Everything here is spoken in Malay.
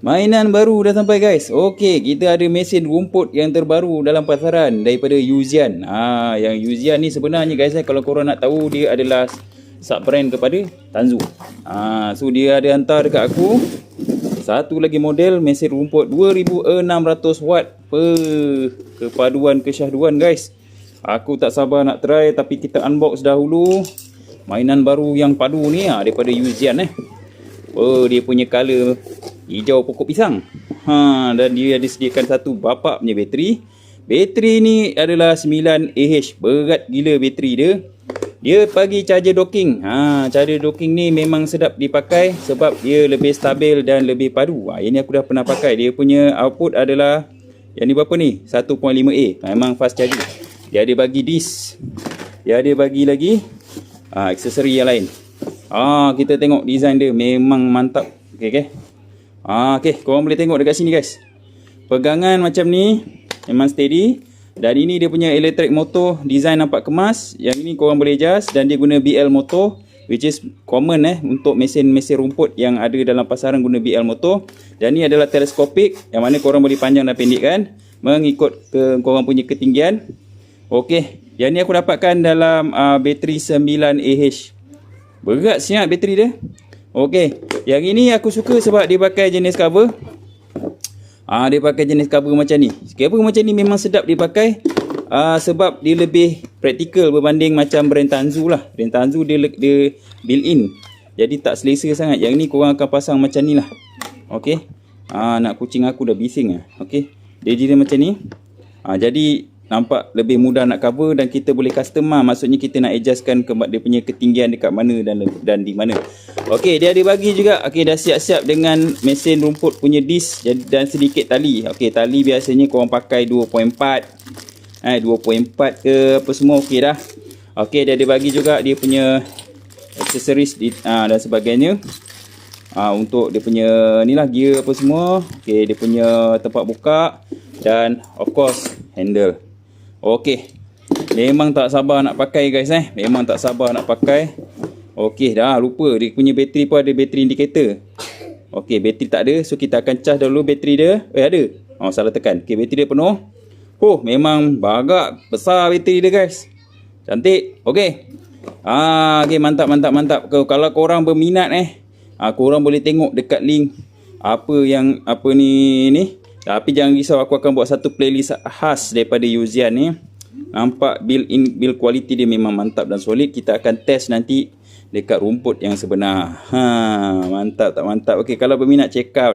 Mainan baru dah sampai guys. Okey, kita ada mesin rumput yang terbaru dalam pasaran daripada Yuzian. Ah, yang Yuzian ni sebenarnya guys eh, kalau korang nak tahu dia adalah sub brand kepada Tanzu. Ah, so dia ada hantar dekat aku satu lagi model mesin rumput 2600 watt per kepaduan kesyahduan guys. Aku tak sabar nak try tapi kita unbox dahulu mainan baru yang padu ni ah daripada Yuzian eh. Oh dia punya color hijau pokok pisang. Ha dan dia ada sediakan satu bapak punya bateri. Bateri ni adalah 9 AH. Berat gila bateri dia. Dia bagi charger docking. Ha charger docking ni memang sedap dipakai sebab dia lebih stabil dan lebih padu. Ha ini aku dah pernah pakai. Dia punya output adalah yang ni berapa ni? 1.5A. Memang fast charger. Dia ada bagi disk. Dia ada bagi lagi ha, aksesori yang lain. Ah kita tengok design dia memang mantap. Okey okey. Ah, okay, korang boleh tengok dekat sini guys. Pegangan macam ni memang steady. Dan ini dia punya electric motor design nampak kemas. Yang ini korang boleh adjust dan dia guna BL motor which is common eh untuk mesin-mesin rumput yang ada dalam pasaran guna BL motor. Dan ini adalah teleskopik yang mana korang boleh panjang dan pendekkan mengikut ke korang punya ketinggian. Okey, yang ni aku dapatkan dalam uh, bateri 9AH. Berat siap bateri dia. Okey, yang ini aku suka sebab dia pakai jenis cover. Ah dia pakai jenis cover macam ni. Cover macam ni memang sedap dipakai. Ah sebab dia lebih praktikal berbanding macam brand Tanzu lah. Brand Tanzu dia dia built in. Jadi tak selesa sangat. Yang ni korang akan pasang macam ni lah. Okey. Ah nak kucing aku dah bising ah. Okey. Dia jadi macam ni. Ah jadi nampak lebih mudah nak cover dan kita boleh customize. Maksudnya kita nak adjustkan ke dia punya ketinggian dekat mana dan dan di mana. Okey dia ada bagi juga. Okey dah siap-siap dengan mesin rumput punya disk dan sedikit tali. Okey tali biasanya korang pakai 2.4 eh 2.4 ke apa semua okey dah. Okey dia ada bagi juga dia punya aksesoris uh, dan sebagainya. Uh, untuk dia punya ni lah gear apa semua. Okey dia punya tempat buka dan of course handle Okey. Memang tak sabar nak pakai guys eh. Memang tak sabar nak pakai. Okey dah lupa dia punya bateri pun ada bateri indicator. Okey bateri tak ada so kita akan charge dulu bateri dia. Eh ada. Oh salah tekan. Okey bateri dia penuh. Oh memang bagak besar bateri dia guys. Cantik. Okey. Ah okey mantap mantap mantap. Kalau korang berminat eh ah korang boleh tengok dekat link apa yang apa ni ni tapi jangan risau aku akan buat satu playlist khas daripada Yuzian ni. Nampak build in build quality dia memang mantap dan solid. Kita akan test nanti dekat rumput yang sebenar. Ha, mantap tak mantap. Okey, kalau berminat check out